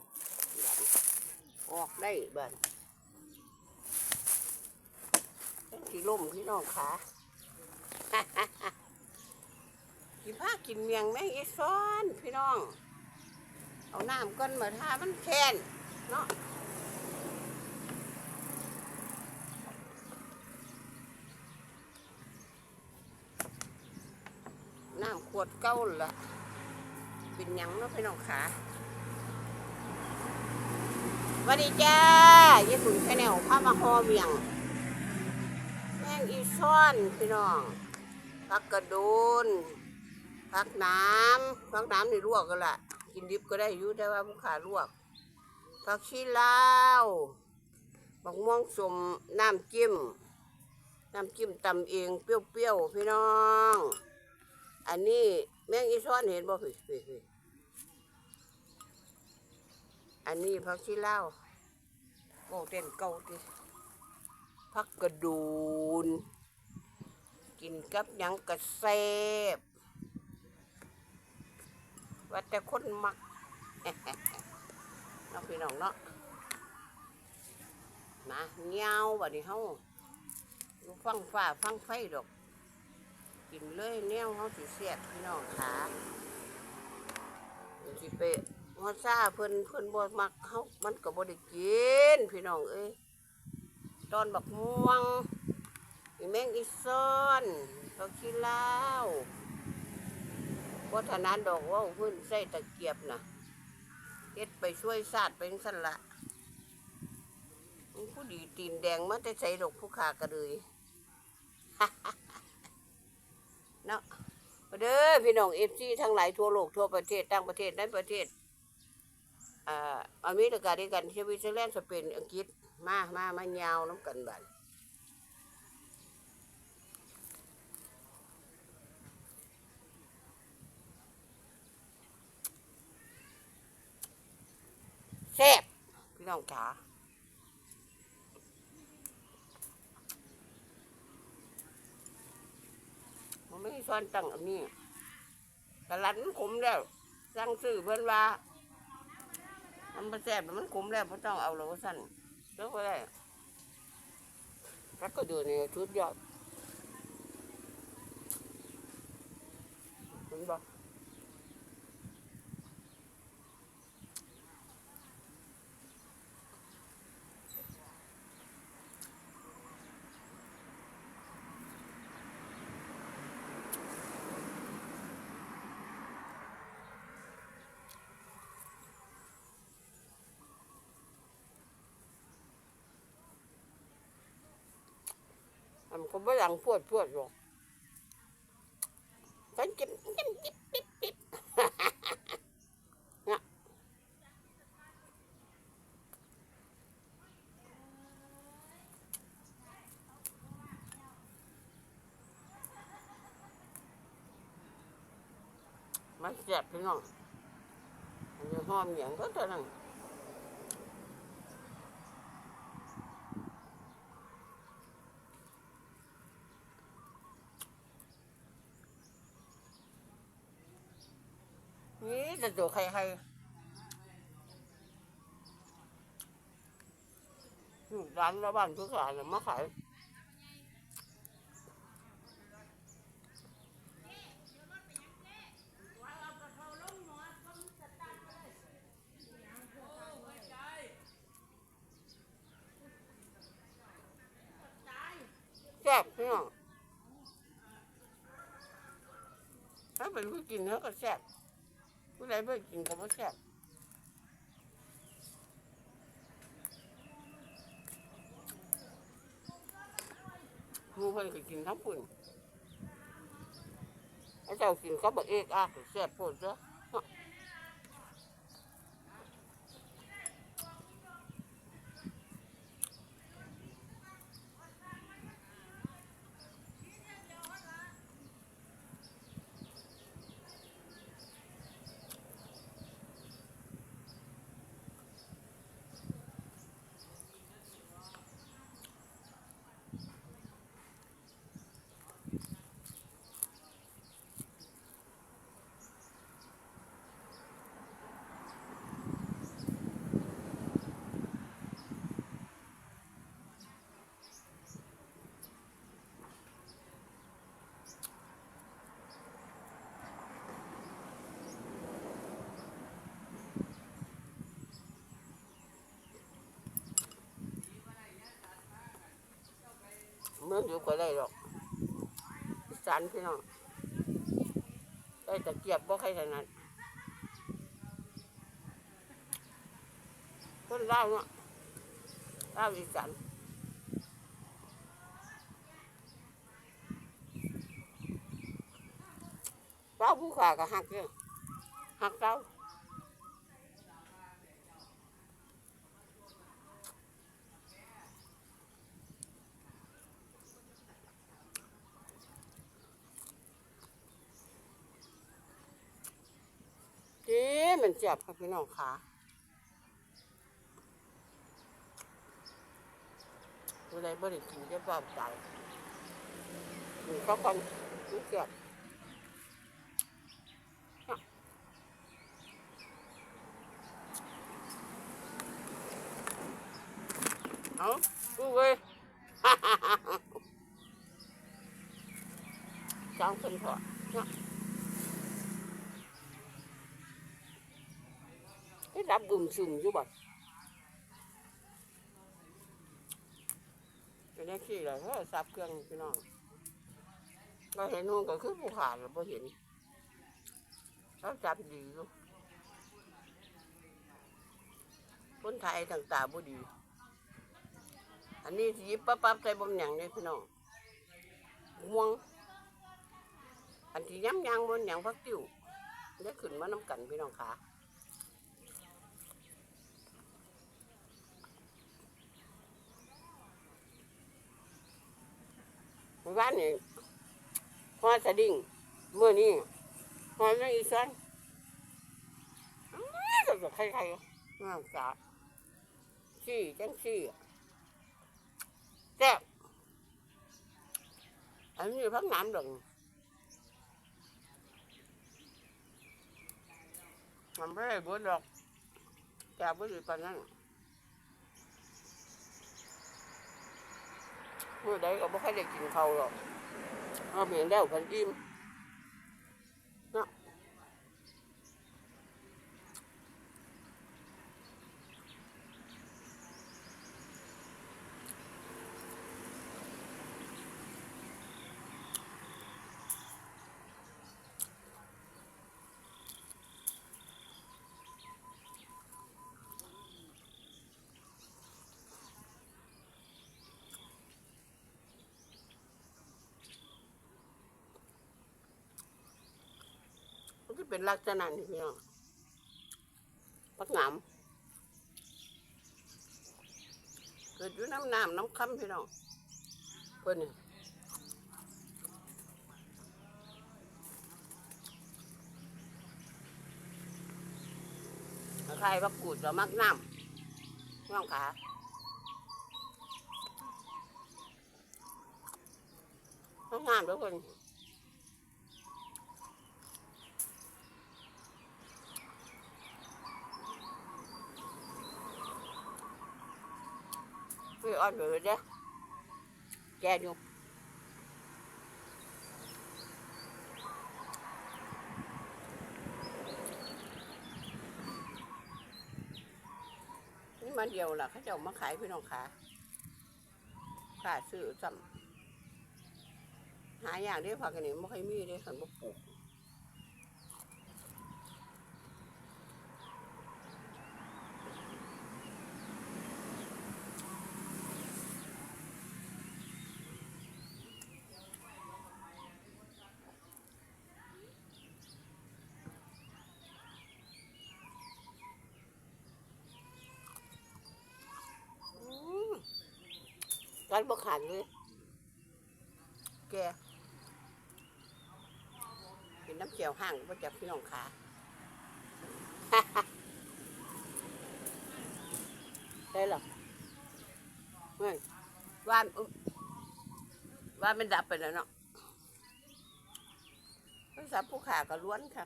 อออกได้บันเป็นสีลมพี่น้องขากินผ้ากินเมียงแม่งอีซ้อนพี่น้อง เอาน้ำก้นมาทามันแค้นเนาะน้ำขวดเก้าละเป็นยังเนาะพี่น้องขา วัสดีจ้าญี่ปุ่นแชนแนลพามาฮอเมียงแมงอีซ้อนพี่น้องผักกระโดนผักน้ำผักน้ำนี่ลวกกันละกินดิบก็ได้อยู่แต่ว่าผู้ขาลวกผักชีลาวบักม่วงสมน้ำจิ้มน้ำจิ้มตำเองเปรี้ยวๆพี่น้อง อันนี้แมงอีซ้อนเห็นบ่พี่พี่ อันนี้ผักชีลาโอ้เต้นเก่าดิพักกระดูน กินกับยังกระเซบว่าแต่คนมักน้องพี่น้องเนาะมาเงาบัดนี้เฮาดูฟังฟ้าฟังไฟดอก กินเลยแนวเฮาสิเสียบพี่น้องขาสิไป ฮอซ่าเพิ่นเพิ่นบ่มักเฮามันก็บ่ได้กินพี่น้องเอ้ยตอนบักม่วงอีแมงอีซ้อนเขาขี้เล่าววัฒนานดอกว่าเพื้นใส่ตะเกียบนะเฮ็ดไปช่วยศาสตร์เป็นสันละผู้ดีตีนแดงมาแต่ใส่ดอกผู้ขากระเลยเนาะเด้อพี่น้องเอฟซีทั้งหลายทั่วโลกทั่วประเทศต่างประเทศในประเทศ อ่าอเมริกาด้วยกันสวิตเซอร์แลนด์สเปนอังกฤษมามามายาวน้ำกันบันแซ่บพี่น้องจ๋ามันไม่ซ้อนตั้งอันนี้แต่ลันมันขมแล้วสั่งซื้อเพื่อนว่า มันมาแซ่บมันขมแล้วไม่ต้องเอาหรอกว่าสั่นแล้วก็ได้รักก็ดูนี่ชุดยอดเห็นบ่ มันก็ไม่ดังพวดพวดหรอกฉันจิ้มจิ้มจิ๊บจิบจิบนี่ยมันเสียบพี่น้องมันจะหอมอย่างก็เท่านั้นจะตัวใครใครอยู่ ร้านละบ้านทุกร้านมาขายแซ่บพี่น้องถ้าเป็นผู้กินเขาก็แซ่บผู้ใดไม่กินก็ไม่แซ่บ เพิ่นก็กินทั้งปุ่นไอ้เจ้ากินก็บอกเอกอากแซ่บปวดเจ้าอยู่ก็ได้หรอกสานพี่น้องได้ตะเกียบบ่ใครถนัดคนเล่าเนาะเล่าอีสานเล่าผู้ขาก็หักเนี่ยหักเล่า เจ๊มันเจ็บครับพี่น้องขาผู้ใดบ่ได้กินจะบ้าใจนี่เขาก่อนมันเจ็บเอาดูเว้ยจ้างคน ดับบึมซึมอยู่บ่จะได้ขี้เลยเฮ้ยซับเครื่องพี่น้องเราเห็นนู่นก็คือผู้ขาดเราเห็นเราจับดีอยู่คนไทยต่างๆบ่ดี อันนี้สิปั๊บปั๊บใส่บ่มหนังเนี่ยพี่น้องม่วง อันที่ย้ำยังบมหนังพักติวได้ขึ้นมาน้ำกันพี่น้องขา บ้านนี่ฮอสะดิ่งเมื่อนี้ฮอไม่อีสันอ้าวก็จะใครๆน้ำสาซี่จังซี่แซ่บอันนี้พักน้ำดงมันไม่ได้บดดอกแต่บดอยู่ปานนั้น เมื่อใดก็ไม่ค่อยได้กินเขาวหรอกเอาเพียงเดียวพันอิ่ม เป็นลักษณะนี้พี่น้องพักหนามเกิดอยู่น้ำน้ำน้ำคำพี่น้องเพื่อนนี่ใครพักกูดจะมักน้ำน้องขาน้ำน้ คืออ่อนเหมือนี่ยแกยุบนี่มันเดียวล่ะเขาจะมาขายพี่น้องขาขาดซื้อจำหาอย่างได้ผักกันนี่ไม่ค่อยมีได้ขันบุกปลูก นบ่ขันเลยแกเป็นน้ำเจียวห่างบ่จับพี่น้องขาได้หรอไม่ว่านอุ๊ยว่านมันดับไปแล้วเนาะภาษาผู้ขาก็ล้วนค่ะ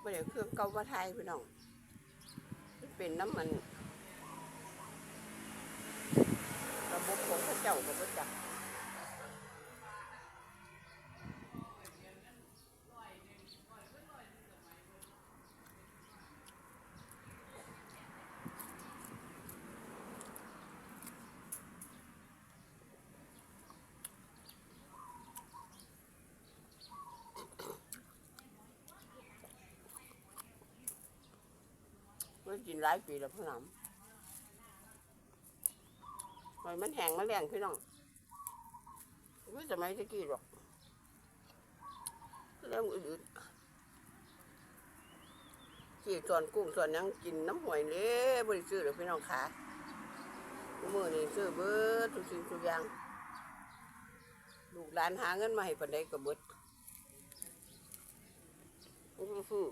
ไม่ได้เครื่องเกามาไทยพี่น้องมันเป็นน้ำมัน บบของพระเจ้ากับพระจักรกินหลายปีแล้วพ่อหนำ อยมันแห้งมันแรงพี่น้องไม่สมัยตะกี้หรอกเรื่องอื่นๆจีส่วนกุ้งส่วนยังกินน้ำหวยเลยบริซื้อหรอพี่น้องขามือนี่ซื้อเบิดทุกสิ่งทุกอย่างลูกหลานหาเงินมาให้ปันใดก็เบิดอือ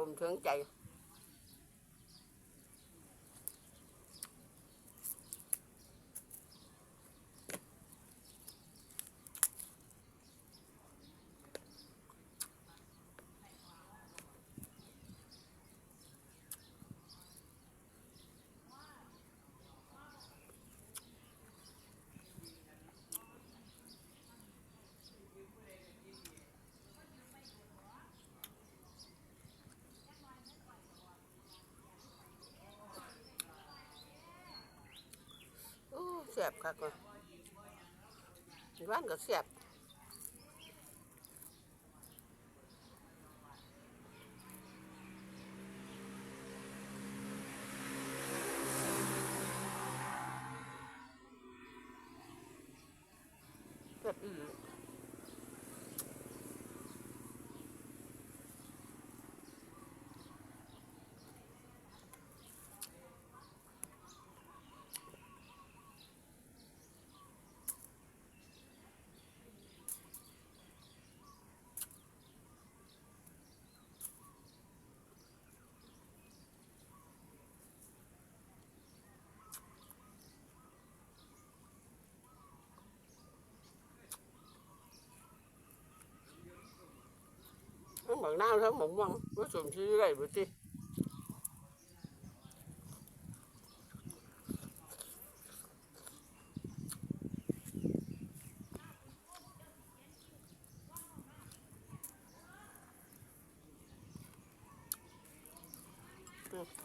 ๆรว บคักเลยบ้านก็เสียบ ทั้งหน้ำทั้งหมกม่วงผสมชื่ออะไรบุตร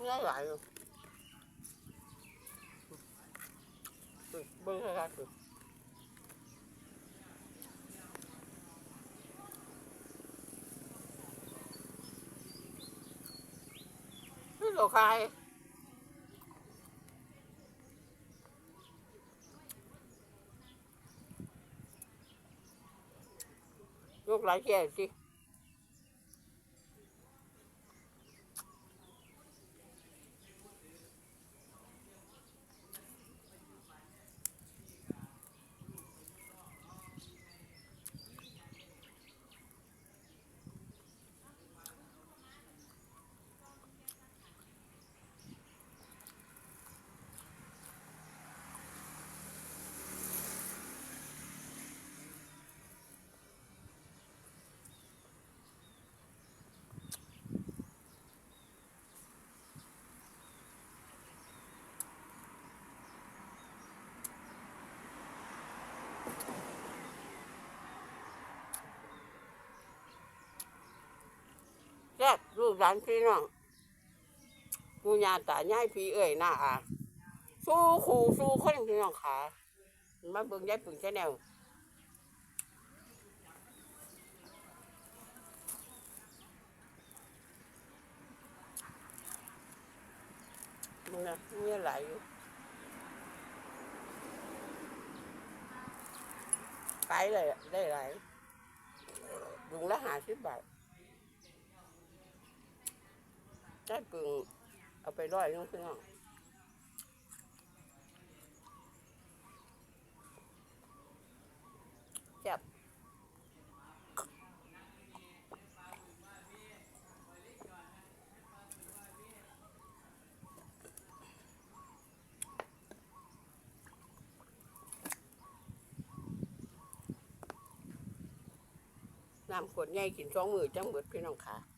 ง่ายหลายเลยเบิ้งครับ ไม่หลอกใครลูกหลายแก่สิ ซ่บลูกหลานพี่น้องปูญาตายายพี่เอ่ยหน้าอะสู้ขู่สู้คนพี่น้องขามาเบิ่งยายปึงแค่แนวมึงนะมีอะไรอยู่ขายเลยได้หลายลุงละหาสิบบาท ได้ปึงเอาไปร้อยนึงพี่น้องแซ่บน้ำขวดใหญ่กินสองมือจังเบิดพี่น้องค่ะ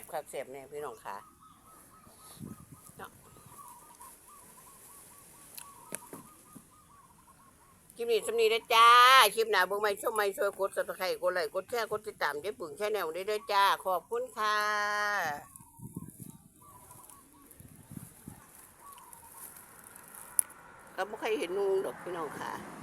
บครับเสียบเนี่ยพี่น้องค่ะเนาะกิปนี้สำนีได้จ้า คลิปหนาเบิ่งใหม่ชมใหม่ช่วยกด Subscribe กดไลค์กดแชร์กดติดตามเจ๊ปึ่งแชนแนลได้เด้จ้า ขอบคุณค่ะก็บ่ใครเห็นนุงดอกพี่น้องค่ะ